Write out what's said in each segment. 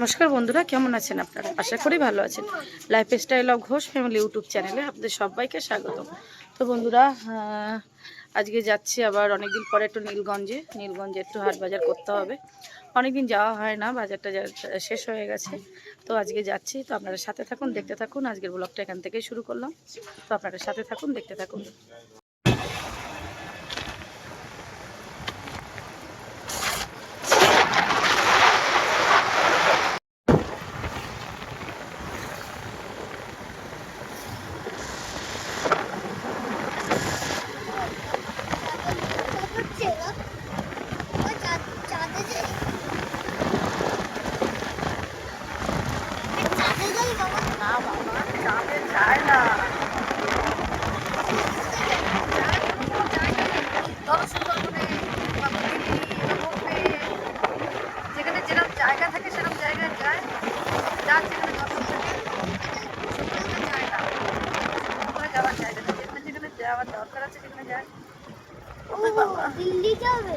নমস্কার বন্ধুরা, কেমন আছেন আপনারা? আশা করি ভালো আছেন। Life style of Ghosh family YouTube চ্যানেলে আপনাদের সবাইকে স্বাগত তো বন্ধুরা আজকে যাচ্ছি আবার অনেকদিন পরে একটু নীলগঞ্জে। নীলগঞ্জে একটু হাট বাজার করতে হবে। অনেকদিন যাওয়া হয় না, বাজারটা শেষ হয়ে গেছে। তো আজকে যাচ্ছি, তো আপনারা সাথে থাকুন, দেখতে থাকুন। আজকের ব্লগটা এখান থেকেই শুরু করলাম। তো আপনারা সাথে থাকুন, দেখতে থাকুন হচ্ছে না ওই চাঁদ চাঁদে যাই চাঁদে যাই বাবা না বাবা চাঁদে যায় না যেখানে যেরকম জায়গা থাকে সেরকম জায়গায় যায় যার যেখানে দর্শন থাকে সেখানে যায় না ওখানে যাওয়ার জায়গা নেই যেখানে যেখানে যাওয়ার দরকার আছে সেখানে যায় ও দিল্লি যাবে?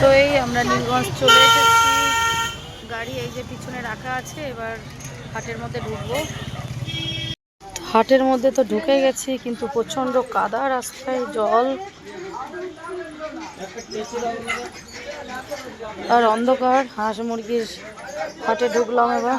তো এই আমরা নীলগঞ্জ চলে এসেছি। গাড়ি এই যে পিছনে রাখা আছে, এবার হাটের মধ্যে ঢুকবো। হাটের মধ্যে তো ঢুকে গেছি, কিন্তু প্রচণ্ড কাদা, রাস্তায় জল। আর অন্ধকার, হাঁস মুরগির হাটে ঢুকলাম এবার।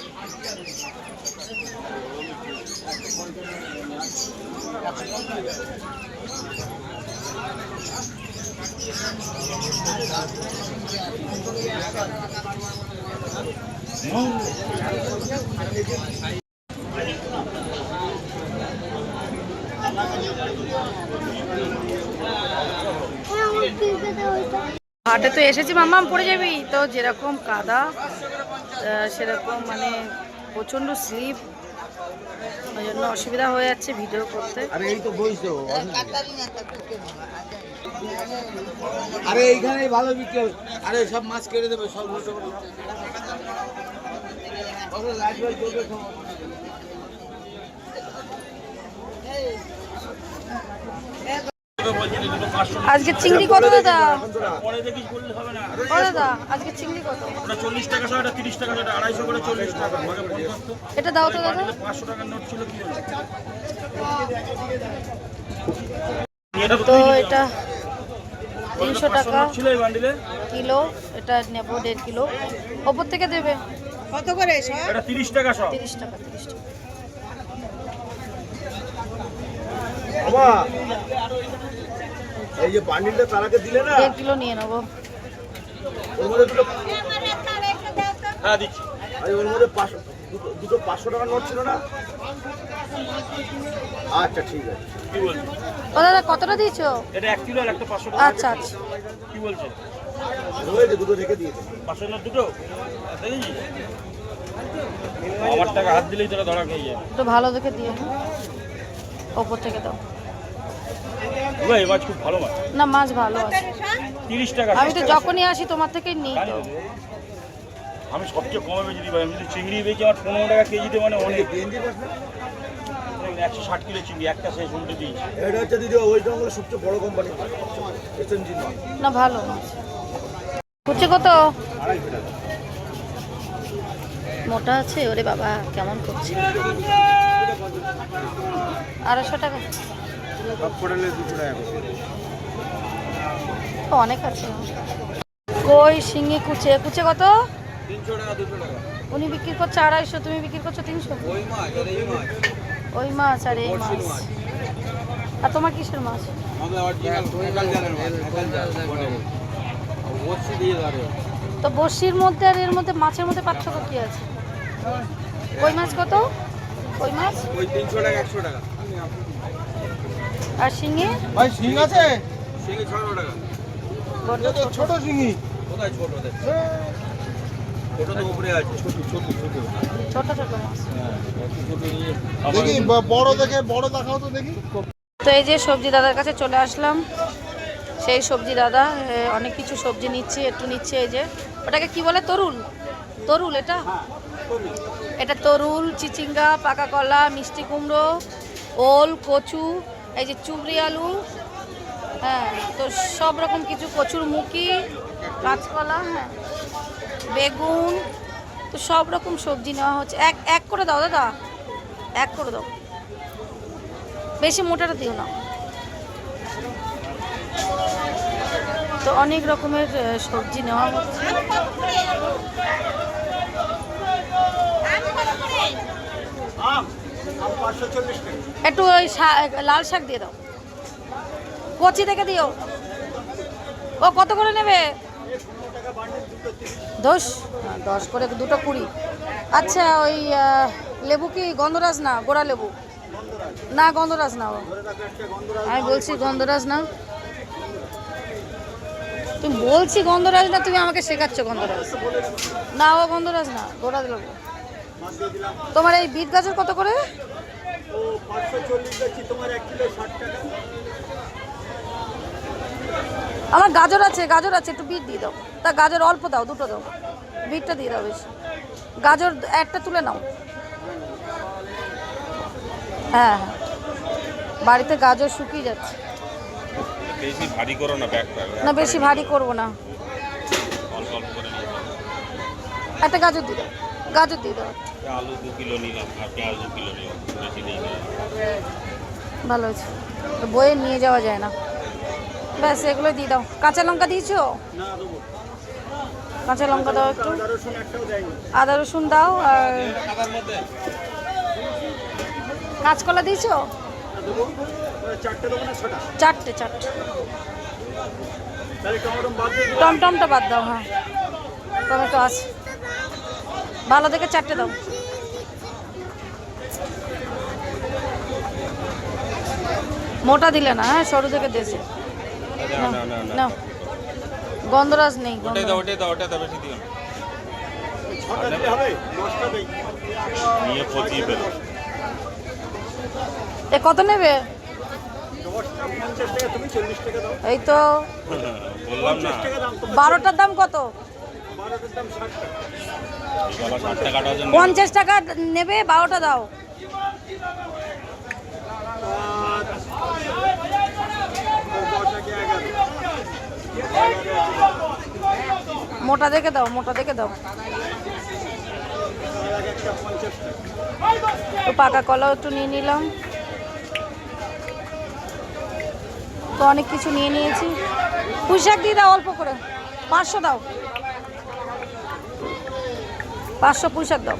হাটে তো এসেছি মাম্মাম পড়ে যাবি? তো যেরকম কাদা সেরকম মানে প্রচণ্ড স্লিপ ওই জন্য অসুবিধা হয়ে যাচ্ছে ভিডিও করতে। আরে এই তো বইছো আরে এইখানে ভালো বিক্রি আরে সব মাছ কেটে দেবে, সব আজকে চিংড়ি কত দাদা? ও দাদা? আজকে চিংড়ি কত? ওটা চল্লিশ টাকা শো এটা টাকা করে টাকা। আমাকে দাও তো দাদা। পাঁচশো টাকার নোট ছিল কি হলো? এটা তো এটা। তিনশো টাকা ছিল এই বান্ডিলে কিলো এটা নেব দেড় কিলো। ওপর থেকে দেবে? কত এটা তিরিশ টাকা তিরিশ টাকা তিরিশ টাকা। বাবা। এই যে বান্ডিলটা তারাকে দিলে না? দেড় কিলো নিয়ে নেব। ওর মধ্যে দুটো হ্যাঁ দিচ্ছি। আরে ওর মধ্যে পাঁচশো দুটো দুটো পাঁচশো টাকার নোট ছিল না? আচ্ছা ঠিক আছে। কি বলছে? ও দাদা কতটা দিয়েছ? এটা এক কিলো আর একটা পাঁচশো টাকা। আচ্ছা আচ্ছা। কি বলছে? রয়েছে দুটো রেখে দিয়েছে। পাঁচশো নোট দুটো? আমার টাকা হাত দিলেই তোরা ধরা খেয়ে যাবে। একটু ভালো দেখে দিয়ে? ওপর থেকে দাও। ভাই এই মাছ খুব ভালো মাছ। না মাছ ভালো আছে। তিরিশ টাকা আমি তো যখনই আসি তোমার থেকেই নিই। তো। আমি সবচেয়ে কমে বেশি দিই ভাই আমি যদি চিংড়ি বেচি আমার পনেরো টাকা কেজিতে মানে অনেক। না একশো ষাট কিলো চিংড়ি একটা শেষ উল্টে দিয়েছি। এটা হচ্ছে দিদি ওয়েস্ট বেঙ্গলের সবচেয়ে বড় কোম্পানি না ভালো মাছ। হচ্ছে কত? মোটা আছে? ওরে বাবা কেমন করছে? আড়াইশো টাকা। সব পড়ালে দুশো টাকা করে। ও, অনেক আছে। কই শিঙি কুচে কুচে কত? উনি বিক্রি করছে আড়াইশো তুমি বিক্রি করছ তিনশো? ওই মাছ আর এই মাছ। ওই মাছ আর এই মাছ। আর তোমার কিসের মাছ? বসি দিয়ে ধরে। তো বড়শির মধ্যে আর এর মধ্যে মাছের মধ্যে পার্থক্য কি আছে? কই মাছ কত? কই মাছ? ওই তিনশো টাকা একশো টাকা। আর শিঙি ভাই শিং আছে? শিঙি ছশো টাকা। বড্ড ছোট। ছোট শিঙি কোথায় ছোট ছোট তো উপরে আছে ছোট ছোট ছোট। ছোট ছোট মাছ। ছোট বড় দেখে বড় দেখাও তো দেখি। তো এই যে সবজি দাদার কাছে চলে আসলাম। সেই সবজি দাদা অনেক কিছু সবজি নিচ্ছে একটু নিচ্ছে এই যে। ওটাকে কি বলে? তরুল? তরুল এটা? এটা তরুল চিচিঙ্গা পাকা কলা মিষ্টি কুমড়ো ওল কচু এই যে চুবড়ি আলু হ্যাঁ তো সব রকম কিছু, কচুর মুখি কাঁচকলা হ্যাঁ বেগুন, তো সব রকম সবজি নেওয়া হচ্ছে। এক এক করে দাও দাদা, এক করে দাও। বেশি মোটাটা দিও না। তো অনেক রকমের সবজি নেওয়া হচ্ছে। একটু ওই লাল শাক দিয়ে দাও। কচি থেকে দিও। ও কত করে নেবে? দশ? হ্যাঁ, দশ করে দুটো কুড়ি। আচ্ছা ওই লেবু কি? গন্ধরাজ না গোড়া লেবু? না গন্ধরাজ না। আমি বলছি গন্ধরাজ না। তুমি বলছি গন্ধরাজ না তুমি আমাকে শেখাচ্ছ গন্ধরাজ। না ও গন্ধরাজ না গোড়া লেবু। তোমার এই বিট গাজর কত করে? আমার গাজর আছে গাজর আছে একটু বিট দিয়ে দাও। তা গাজর অল্প দাও দুটো দাও। বিটটা দিয়ে দাও বেশি। গাজর একটা তুলে নাও। হ্যাঁ হ্যাঁ। বাড়িতে গাজর শুকিয়ে যাচ্ছে। বেশি ভারী করো না ব্যাগটা। না বেশি ভারী করব না। অল্প অল্প করে নিয়ে একটা গাজর দিয়ে দাও। গাজর দিয়ে দাও আলু দু কিলো নিলাম আর পেঁয়াজ দু কিলো নিলাম বেশি নেই ভালো আছে তো বইয়ে নিয়ে যাওয়া যায় না। ব্যাস এগুলো দিয়ে দাও। কাঁচা লঙ্কা দিয়েছ? কাঁচা লঙ্কা দাও একটু। আদা রসুন দাও আর কাঁচকলা দিয়েছ? চারটে চারটে টমটমটা বাদ দাও হ্যাঁ। টমেটো আছে। ভালো দেখে চারটে দাও। মোটা দিলে না হ্যাঁ সরু থেকে দেশে না গন্ধরাজ নেই এ কত নেবে? এই তো। বারোটার দাম কত? এই বাবা ষাট যেন পঞ্চাশ টাকা নেবে, বারোটা দাও। মোটা দেখে দাও, মোটা দেখে দাও। তো পাকা কলাও একটু নিয়ে নিলাম। তো অনেক কিছু নিয়ে নিয়েছি। পুঁইশাক দিয়ে দাও অল্প করে, পাঁচশো দাও। পাঁচশো পুঁইশাক দাও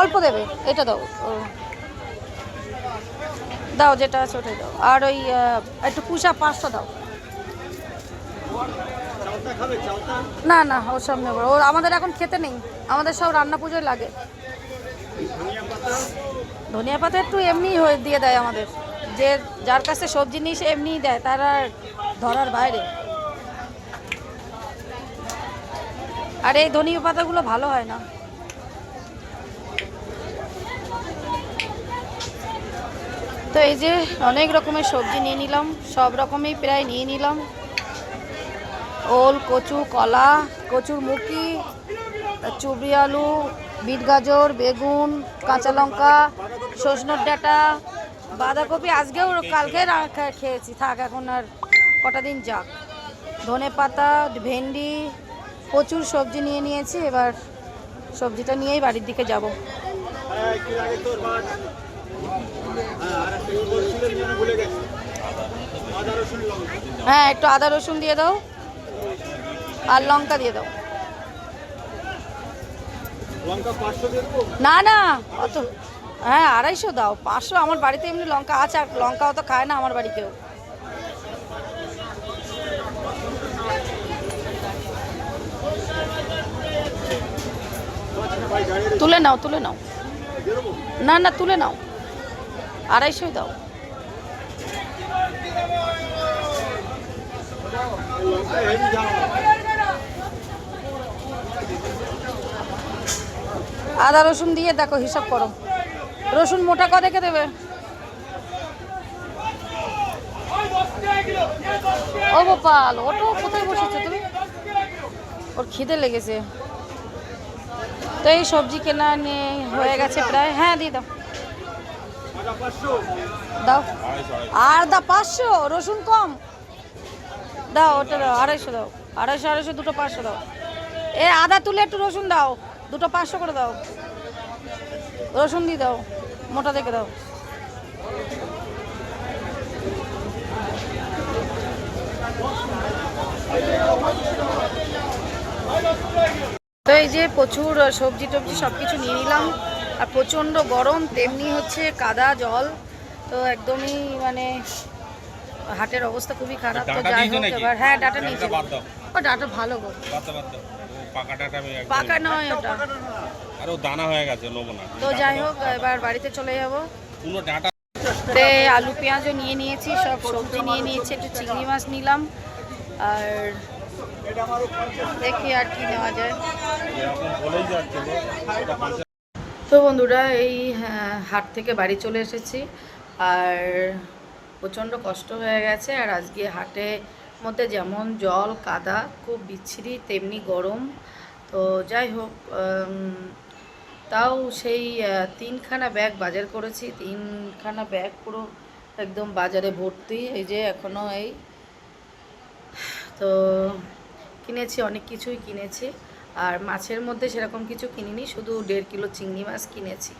অল্প দেবে, এটা দাও। দাও, যেটা আছে ওটাই দাও। আর ওই একটু পুঁইশাক পাঁচশো দাও। না না ওসব নেব ও আমাদের এখন খেতে নেই। আমাদের সব রান্না পুজোয় লাগে। ধনিয়া পাতা একটু এমনি দিয়ে দেয় আমাদের। যে যার কাছে সবজি সে এমনিই দেয়, তারা ধরার বাইরে। আর এই ধনিয়া পাতাগুলো ভালো হয় না। তো এই যে অনেক রকমের সবজি নিয়ে নিলাম, সব রকমই প্রায় নিয়ে নিলাম। ওল, কচু, কলা, কচুর মুখি, চুবড়ি আলু, বিট গাজর, বেগুন, কাঁচা লঙ্কা, সজনের ডাঁটা, বাঁধাকপি আজকেও কালকে খেয়েছি থাক এখন আর কটা দিন যাক। ধনে পাতা, ভেন্ডি প্রচুর সবজি নিয়ে নিয়েছি, এবার সবজিটা নিয়েই বাড়ির দিকে যাব। হ্যাঁ একটু আদা রসুন দিয়ে দাও, আর লঙ্কা দিয়ে দাও। না না, অত হ্যাঁ আড়াইশো দাও, পাঁচশো, আমার বাড়িতে এমনি লঙ্কা আছে, আর লঙ্কাও তো খায় না আমার বাড়ি তুলে নাও তুলে নাও। না না, তুলে নাও। আড়াইশোই দাও। আদা, রসুন দিয়ে দেখো, হিসাব করো। রসুন মোটা ক দেখে দেবে? ও গোপাল, ওটো কোথায় বসেছো তুমি? ওর খিদে লেগেছে। তো এই সবজি কেনা নিয়ে হয়ে গেছে প্রায়। হ্যাঁ দিয়ে দাও। দাও। আর দা পাঁচশো, রসুন কম। দাও, ওটা দাও, আড়াইশো দাও। আড়াইশো আড়াইশো, দুটো পাঁচশো দাও। এ, আদা তুলে একটু রসুন দাও। দুটো পাঁচশো করে দাও। রসুন দিয়ে দাও, মোটা দেখে দাও। তো এই যে প্রচুর সবজি টবজি সব কিছু নিয়ে নিলাম। আর প্রচণ্ড গরম তেমনি হচ্ছে কাদা জল। তো একদমই মানে হাটের অবস্থা খুবই খারাপ। তো যাই হোক এবার হ্যাঁ ডাটা নিয়েছি। ও ডাটা ভালো গো। পাকা নয় ওটা। আর দানা হয়ে গেছে নেব না। তো যাই হোক এবার বাড়িতে চলে যাব। পুরো ডাটা তে আলু পেঁয়াজও নিয়ে নিয়েছি সব সবজি নিয়ে নিয়েছি একটু চিংড়ি মাছ নিলাম। আর দেখি আর কি নেওয়া যায়। তো বন্ধুরা এই হ্যাঁ, হাট থেকে বাড়ি চলে এসেছি। আর প্রচণ্ড কষ্ট হয়ে গেছে। আর আজকে হাটে মধ্যে যেমন জল কাদা খুব বিচ্ছিরি তেমনি গরম। তো যাই হোক তাও সেই তিনখানা ব্যাগ বাজার করেছি। তিনখানা ব্যাগ পুরো একদম বাজারে ভর্তি। এই যে এখনও এই। তো কিনেছি, অনেক কিছুই কিনেছি। আর মাছের মধ্যে সেরকম কিছু কিনিনি, শুধু দেড় কিলো চিংড়ি মাছ কিনেছি।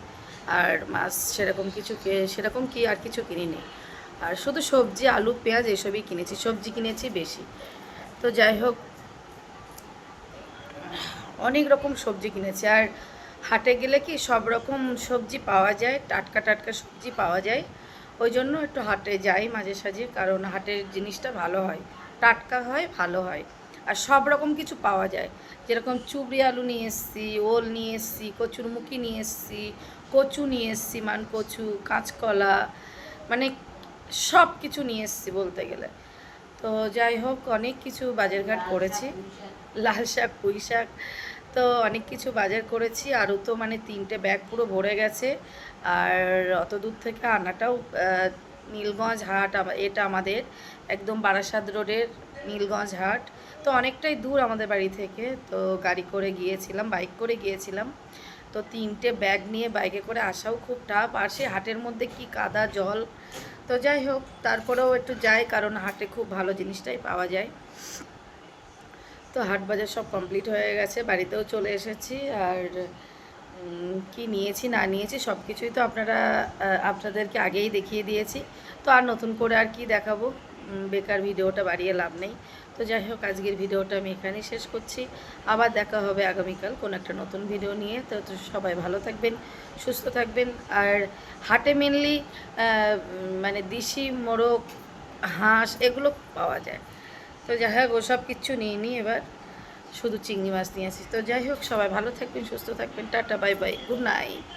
আর মাছ সেরকম কিছু সেরকম কি আর কিছু কিনিনি। আর শুধু সবজি, আলু, পেঁয়াজ এসবই কিনেছি, সবজি কিনেছি বেশি। তো যাই হোক, অনেক রকম সবজি কিনেছি। আর হাটে গেলে কি সব রকম সবজি পাওয়া যায়, টাটকা টাটকা সবজি পাওয়া যায়। ওই জন্য একটু হাটে যাই মাঝে সাঝে, কারণ হাটের জিনিসটা ভালো হয়। টাটকা হয়, ভালো হয়। আর সব রকম কিছু পাওয়া যায়। যেরকম চুবড়ি আলু নিয়ে এসেছি, ওল নিয়ে এসেছি কচুরমুখী নিয়ে এসেছি, কচু নিয়ে এসেছি, মান কচু, কাঁচকলা মানে সব কিছু নিয়ে এসেছি বলতে গেলে। তো যাই হোক, অনেক কিছু বাজারঘাট করেছি। লাল শাক, পুঁই শাক, তো অনেক কিছু বাজার করেছি। আরও তো মানে তিনটে ব্যাগ পুরো ভরে গেছে। আর অত দূর থেকে আনাটাও নীলগঞ্জ হাট এটা আমাদের একদম বারাসাত রোডের নীলগঞ্জ হাট। তো অনেকটাই দূর আমাদের বাড়ি থেকে। তো গাড়ি করে গিয়েছিলাম বাইক করে গিয়েছিলাম। তো তিনটে ব্যাগ নিয়ে বাইকে করে আসাও খুব টাফ আর সে হাটের মধ্যে কি কাদা জল? তো যাই হোক, তারপরেও একটু যাই, কারণ হাটে খুব ভালো জিনিসটাই পাওয়া যায়। তো হাট বাজার সব কমপ্লিট হয়ে গেছে, বাড়িতেও চলে এসেছি। আর কি নিয়েছি, না নিয়েছি সব কিছুই তো আপনারা আপনাদেরকে আগেই দেখিয়ে দিয়েছি। তো আর নতুন করে আর কি দেখাবো? বেকার ভিডিওটা বাড়িয়ে লাভ নেই। তো যাই হোক, আজকের ভিডিওটা আমি এখানেই শেষ করছি। আবার দেখা হবে আগামীকাল কোনো একটা নতুন ভিডিও নিয়ে। তো সবাই ভালো থাকবেন, সুস্থ থাকবেন। আর হাটে মেনলি মানে দেশি মোরগ, হাঁস এগুলো পাওয়া যায়। তো যাই হোক, ওসব কিচ্ছু নিয়ে নিই এবার। শুধু চিংড়ি মাছ নিয়ে আসি। তো যাই হোক, সবাই ভালো থাকবেন, সুস্থ থাকবেন। Tata, bye bye. Good night.